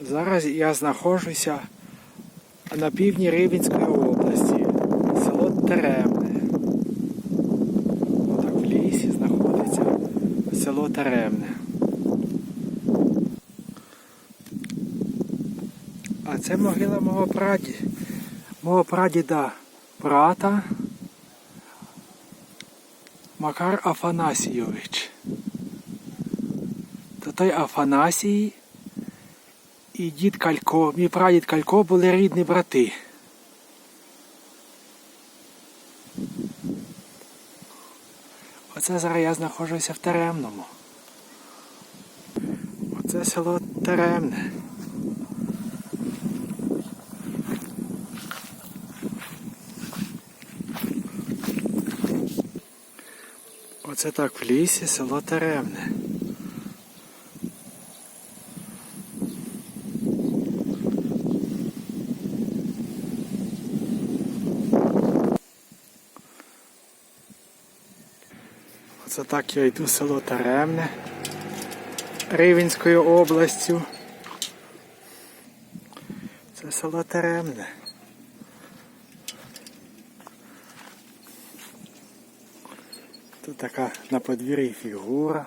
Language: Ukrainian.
Зараз я знаходжуся на півдні Рівненської області, село Теремне. Отак в лісі знаходиться село Теремне. А це могила мого праді, мого прадіда брата Макар Афанасійович. То той Афанасій і дід Калько, мій прадід Калько були рідні брати. Оце зараз я знаходжуся в Теремному. Оце село Теремне. Оце так в лісі село Теремне. Оце так я йду село Теремне Рівенською областю. Це село Теремне. Тут така на подвір'ї фігура.